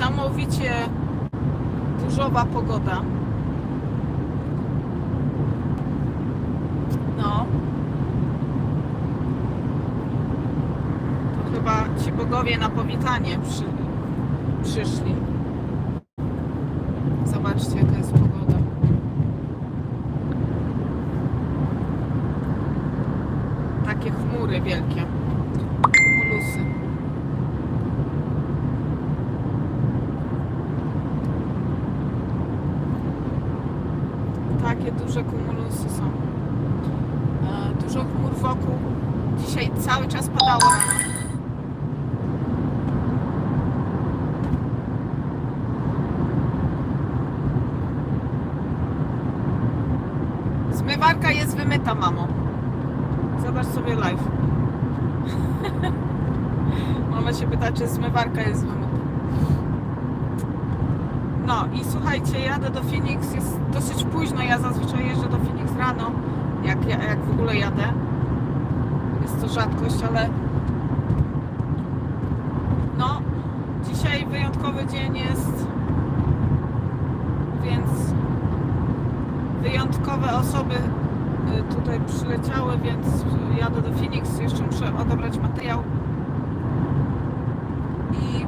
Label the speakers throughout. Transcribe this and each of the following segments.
Speaker 1: niesamowicie burzowa pogoda. No. To chyba ci bogowie na powitanie przy, przyszli. Zobaczcie, jaka jest pogoda. Takie chmury wielkie. Mulusy. Takie duże kumulusy są. E, Dużo chmur wokół. Dzisiaj cały czas padało rano. Zmywarka jest wymyta, mamo. Zobacz sobie live. Mama się pyta, czy zmywarka jest wymyta. No i słuchajcie, jadę do Phoenix, jest dosyć późno, ja zazwyczaj jeżdżę do Phoenix rano, jak, ja- jak w ogóle jadę. Jest to rzadkość, ale no, dzisiaj wyjątkowy dzień jest, więc wyjątkowe osoby y, tutaj przyleciały, więc jadę do Phoenix, jeszcze muszę odebrać materiał. I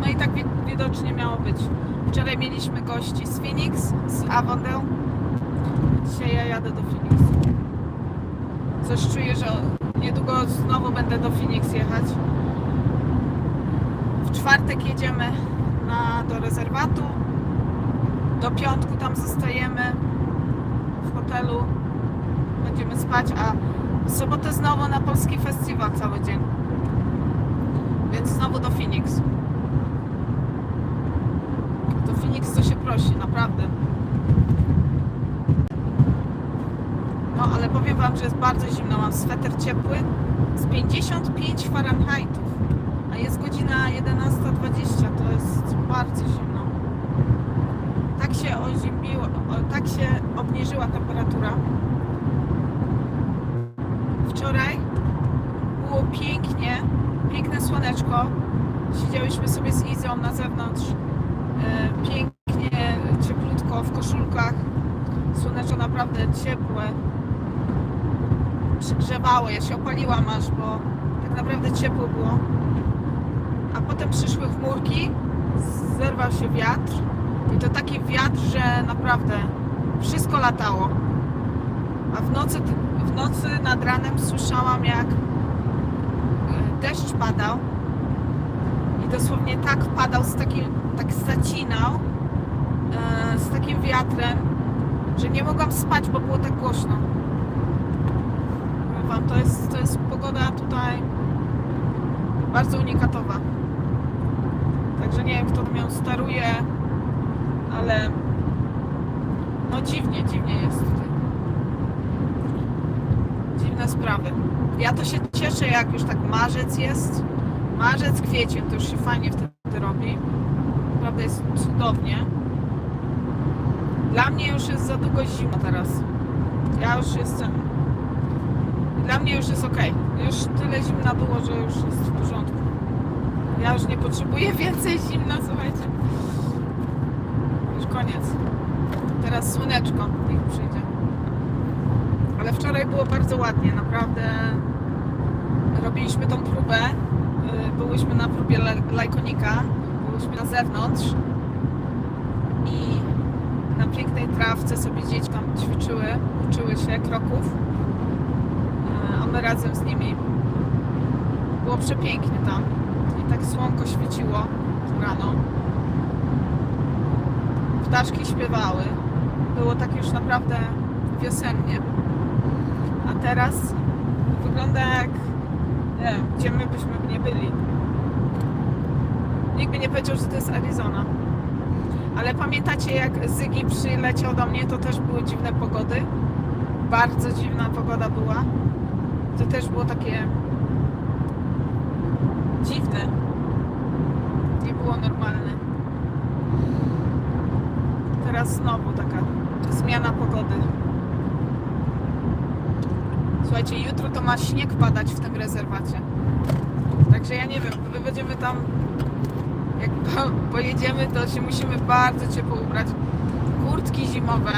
Speaker 1: no i tak widocznie miało być. Wczoraj mieliśmy gości z Phoenix, z Avondale. Dzisiaj ja jadę do Phoenix. Coś czuję, że niedługo znowu będę do Phoenix jechać. W czwartek jedziemy na, do rezerwatu. Do piątku tam zostajemy w hotelu. Będziemy spać, a w sobotę znowu na polski festiwal cały dzień. Więc znowu do Phoenix. Phoenix to się prosi, naprawdę. No ale powiem Wam, że jest bardzo zimno. Mam sweter ciepły z 55 Fahrenheitów, a jest godzina 11.20. To jest bardzo zimno. Tak się ozimbiło, o, tak się obniżyła temperatura. Wczoraj było pięknie, piękne słoneczko. Siedziałyśmy sobie z Izą na zewnątrz. E, Pięknie, cieplutko, w koszulkach. Słoneczko naprawdę ciepłe. Przygrzewało, ja się opaliłam aż, bo tak naprawdę ciepło było. A potem przyszły chmurki, zerwał się wiatr. I to taki wiatr, że naprawdę wszystko latało. A w nocy, w nocy nad ranem słyszałam, jak e, deszcz padał i dosłownie tak padał, z takim, tak zacinał e, z takim wiatrem, że nie mogłam spać, bo było tak głośno. Wam, to jest, to jest pogoda tutaj bardzo unikatowa. Także nie wiem, kto tam steruje, ale no dziwnie, dziwnie jest tutaj. Dziwne sprawy. Ja to się cieszę, jak już tak marzec jest. Marzec, kwiecień to już się fajnie wtedy robi. Naprawdę jest cudownie. Dla mnie już jest za długo zimno teraz. Ja już jestem. Dla mnie już jest ok. Już tyle zimna było, że już jest w porządku. Ja już nie potrzebuję więcej zimna, słuchajcie. Już koniec. Teraz słoneczko niech przyjdzie. Ale wczoraj było bardzo ładnie, naprawdę. Robiliśmy tą próbę. y, Byłyśmy na próbie lajkonika. Byłyśmy na zewnątrz. Na pięknej trawce sobie dzieci tam ćwiczyły, uczyły się kroków. Y, A my razem z nimi. Było przepięknie tam. I tak słonko świeciło rano. Ptaszki śpiewały. Było tak już naprawdę wiosennie. A teraz wygląda jak nie gdzie my byśmy nie byli. Nikt by nie powiedział, że to jest Arizona. Ale pamiętacie jak Zygi przyleciał do mnie, to też były dziwne pogody. Bardzo dziwna pogoda była. To też było takie dziwne. Nie było normalne. Teraz znowu taka zmiana pogody. Słuchajcie, jutro to ma śnieg padać w tym rezerwacie. Także ja nie wiem, my będziemy tam Jak po, pojedziemy, to się musimy bardzo ciepło ubrać. Kurtki zimowe.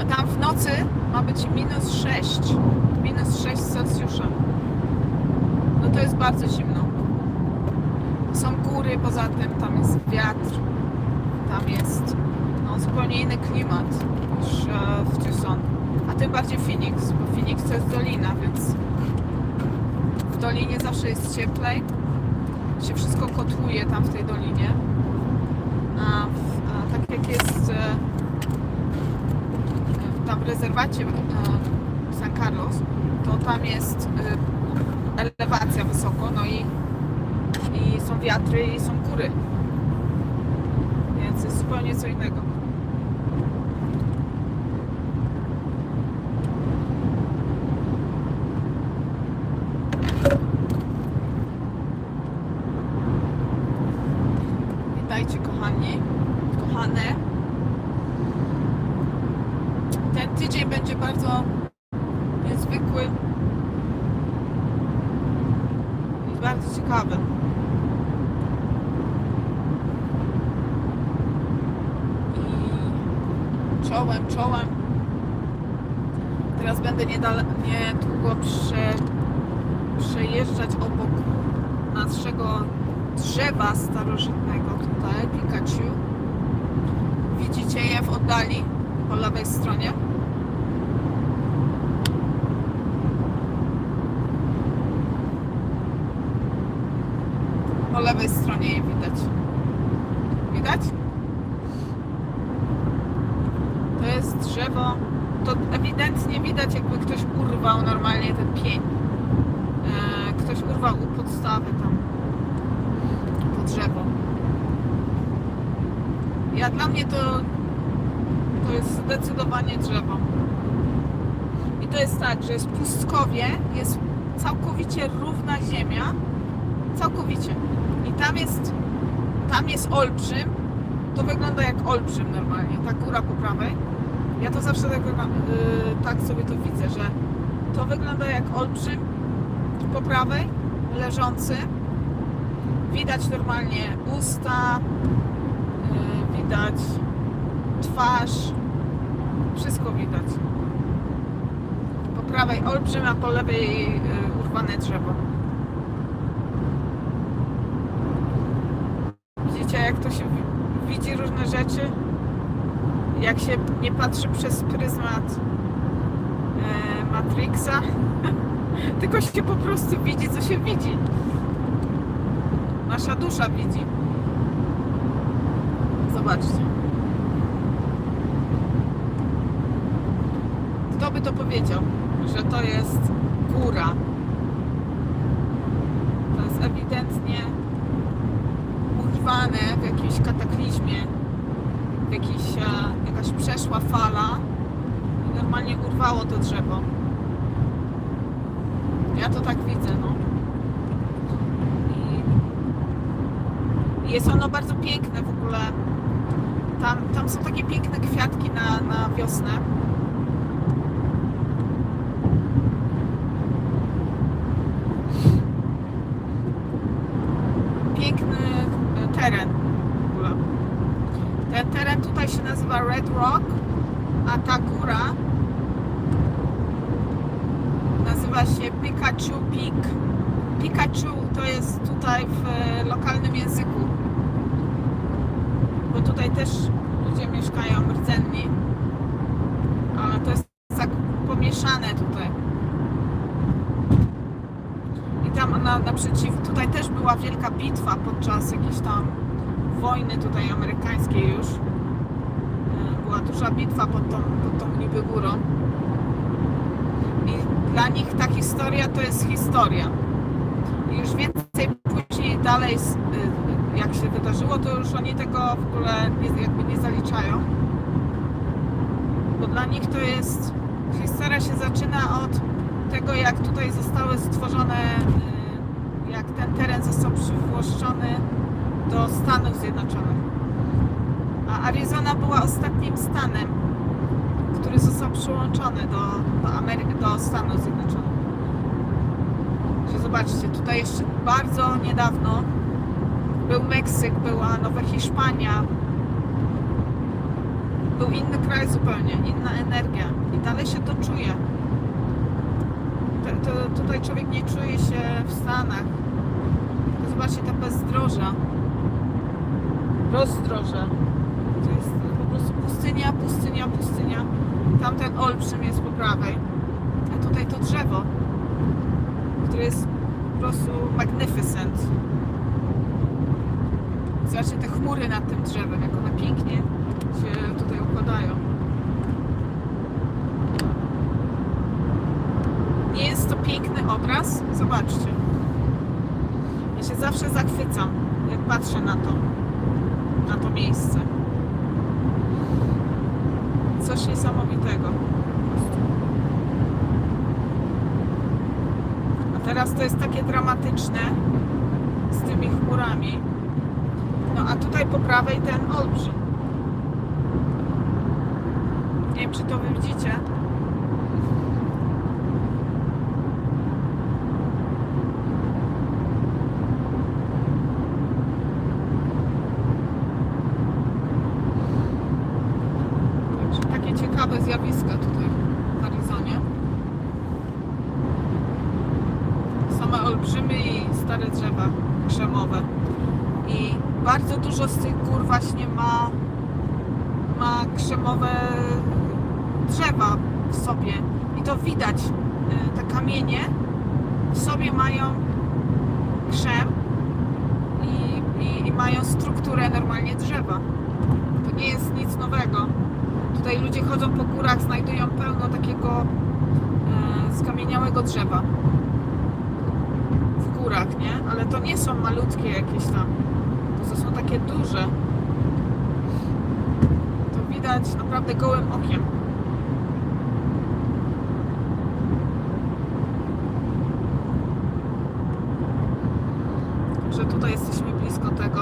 Speaker 1: A tam w nocy ma być minus 6. Minus 6 Celsjusza. No to jest bardzo zimno. Są góry poza tym, tam jest wiatr. Tam jest no, zupełnie inny klimat niż e, w Tucson. A tym bardziej Phoenix, bo Phoenix to jest dolina, więc w dolinie zawsze jest cieplej. Się wszystko kotłuje tam w tej dolinie. A, a tak jak jest e, tam w rezerwacie e, San Carlos, to tam jest e, elewacja wysoko, no i, i są wiatry i są góry. Więc jest zupełnie co innego. Witajcie kochani, kochane. Ten tydzień będzie bardzo niezwykły i bardzo ciekawy. I czołem, czołem. Teraz będę niedługo prze, przejeżdżać obok naszego drzewa starożytnego tutaj, Pikachu. Widzicie je w oddali po lewej stronie? Po lewej stronie je widać. Widać? To jest drzewo. To ewidentnie widać, jakby ktoś urwał normalnie ten pień. E, ktoś urwał u podstawy tam to drzewo. Ja dla mnie to to jest zdecydowanie drzewo. I to jest tak, że jest pustkowie, jest całkowicie równa ziemia, całkowicie. I tam jest tam jest olbrzym. To wygląda jak olbrzym normalnie, ta góra po prawej. Ja to zawsze tak, yy, tak sobie to widzę, że to wygląda jak olbrzym po prawej, leżący. Widać normalnie usta, widać twarz, wszystko widać. Po prawej olbrzym, a po lewej yy, urwane drzewo. Widzicie, jak to się wi- widzi różne rzeczy? Jak się nie patrzy przez pryzmat e, Matrixa, tylko się po prostu widzi, co się widzi. Nasza dusza widzi. Zobaczcie. Kto by to powiedział, że to jest góra? To jest ewidentnie urwane w jakimś kataklizmie, w jakiś, e, jakaś przeszła fala i normalnie urwało to drzewo. Ja to tak widzę, no. I jest ono bardzo piękne w ogóle. Tam, tam są takie piękne kwiatki na, na wiosnę. Piękny e, teren w ogóle. Ten teren tutaj się nazywa Red Rock, a ta góra nazywa się Pikachu Peak. Pikachu to jest tutaj w e, lokalnym języku, bo tutaj też ludzie mieszkają rdzenni, ale to jest tak pomieszane tutaj. I tam na, naprzeciw, tutaj też była wielka bitwa podczas jakiejś tam wojny tutaj amerykańskiej już. E, Była duża bitwa pod tą, pod tą niby górą. I dla nich ta historia to jest historia. I już więcej później dalej, jak się wydarzyło, to już oni tego w ogóle nie, jakby nie zaliczają. Bo dla nich to jest, historia się zaczyna od tego, jak tutaj zostały stworzone, y, jak ten teren został przywłaszczony do Stanów Zjednoczonych. A Arizona była ostatnim stanem, który został przyłączony do, do, Ameryki, do Stanów Zjednoczonych. Zobaczcie, tutaj jeszcze bardzo niedawno Był Meksyk, była Nowa Hiszpania. Był inny kraj zupełnie, inna energia. I dalej się to czuje. To, to, tutaj człowiek nie czuje się w Stanach. To zobaczcie te bezdroża. Rozdroże. To jest po prostu pustynia, pustynia, pustynia. Tamten olbrzym jest po prawej. A tutaj to drzewo, które jest po prostu magnificent. Chmury nad tym drzewem, jak one pięknie się tutaj układają. Nie jest to piękny obraz? Zobaczcie. Ja się zawsze zachwycam, jak patrzę na to, na to miejsce. Coś niesamowitego. A teraz to jest takie dramatyczne z tymi chmurami. A tutaj po prawej ten olbrzym. Nie wiem, czy to wy widzicie. Także takie ciekawe zjawiska tutaj w Arizonie. Same olbrzymy i stare drzewa krzemowe. I bardzo dużo z tych gór właśnie ma, ma krzemowe w sobie. I to widać. Y, Te kamienie w sobie mają krzem i, i, i mają strukturę normalnie drzewa. To nie jest nic nowego. Tutaj ludzie chodzą po górach, znajdują pełno takiego e, skamieniałego drzewa w górach, nie? Ale to nie są malutkie jakieś tam. To są takie duże. To widać naprawdę gołym okiem. Że tutaj jesteśmy blisko tego.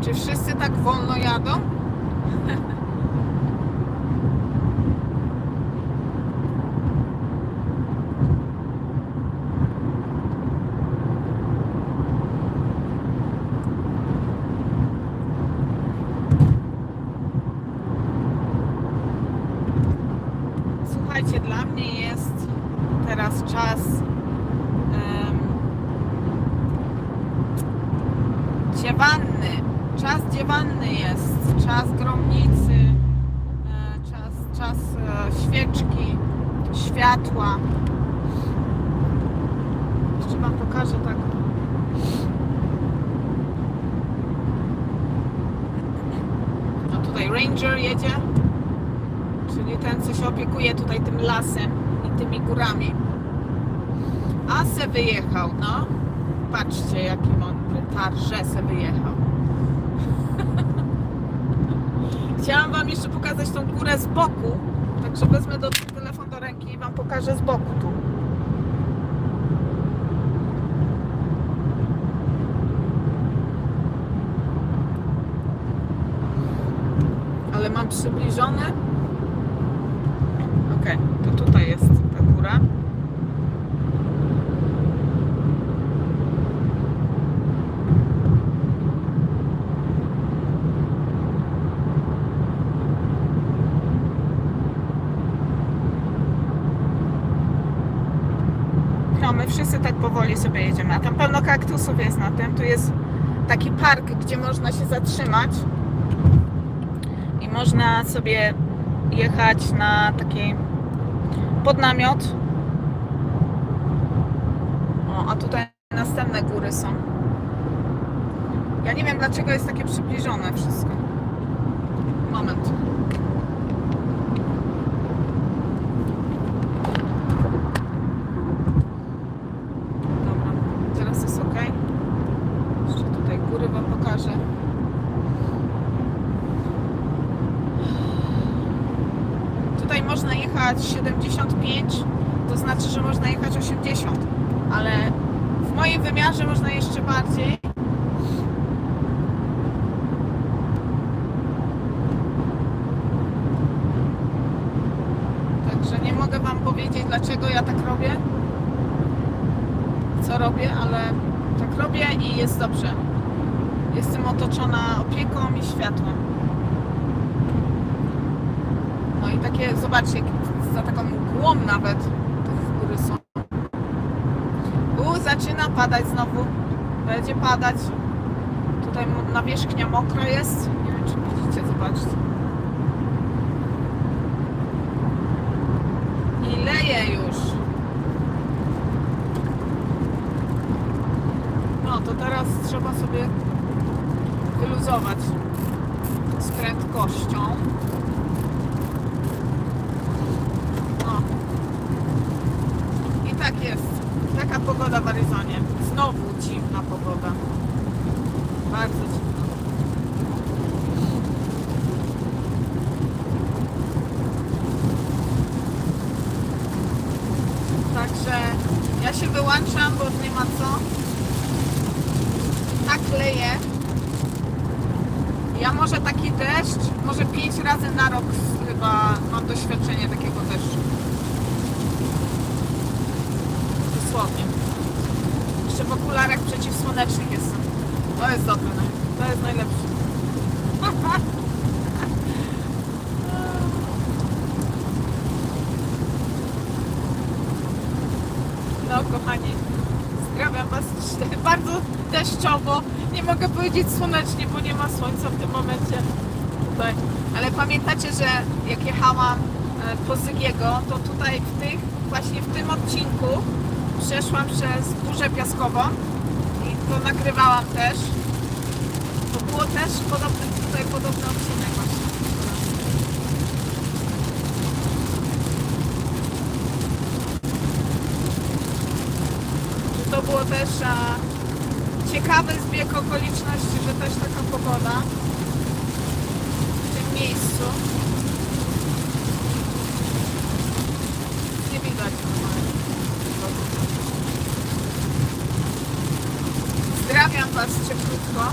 Speaker 1: Czy wszyscy tak wolno jadą? Słuchajcie, dla mnie jest teraz czas em, dziewanny. Czas dziewanny jest. Czas gromnicy. e, Czas, czas e, świeczki, światła. Jeszcze Wam pokażę tak. No tutaj Ranger jedzie. Czyli ten, co się opiekuje tutaj tym lasem i tymi górami. A se wyjechał, no. Patrzcie, jaki mądry tarże se wyjechał. Chciałam Wam jeszcze pokazać tą górę z boku, także wezmę do telefon do ręki i Wam pokażę z boku tu. Ale mam przybliżone. Okej, to tutaj jest ta góra. No, my wszyscy tak powoli sobie jedziemy, a tam pełno kaktusów jest na tym. Tu jest taki park, gdzie można się zatrzymać można sobie jechać na taki podnamiot. O, a tutaj następne góry są. Ja nie wiem dlaczego jest takie przybliżone wszystko. Moment. Dobra, teraz jest ok. Jeszcze tutaj góry Wam pokażę. Tutaj można jechać 75, to znaczy, że można jechać 80, ale W moim wymiarze można jeszcze bardziej. Także nie mogę Wam powiedzieć, dlaczego ja tak robię, co robię, ale tak robię i jest dobrze. Jestem otoczona opieką i światłem. No i takie, zobaczcie, za taką mgłą nawet te góry są. U, zaczyna padać znowu. Będzie padać. Tutaj nawierzchnia mokra jest. Nie wiem, czy widzicie, zobaczcie. I leje już. No to teraz trzeba sobie wyluzować z prędkością. No. I tak jest. Taka pogoda w Aryzonie. Znowu dziwna pogoda. Bardzo dziwna. Także ja się wyłączam, bo nie ma co. Tak leje. Ja może taki deszcz, może pięć razy na rok chyba mam doświadczenie takiego deszczu. Dosłownie. Okularach przeciwsłonecznych jestem. To jest dobre, naj- to jest najlepsze. No kochani, pozdrawiam Was bardzo deszczowo. Nie mogę powiedzieć słonecznie, bo nie ma słońca w tym momencie tutaj. Ale pamiętacie, że jak jechałam e, po Zygiego, to tutaj w tych, właśnie w tym odcinku przeszłam przez burzę piaskową i to nagrywałam też. To było też podobny, tutaj podobny odcinek właśnie. To było też a, ciekawy zbieg okoliczności, że też taka pogoda w tym miejscu. Nie widać normalnie. Pozdrawiam Was cieplutko.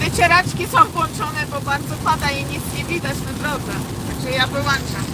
Speaker 1: Wycieraczki są włączone, bo bardzo pada i nic nie widać na drodze. Także ja wyłączam.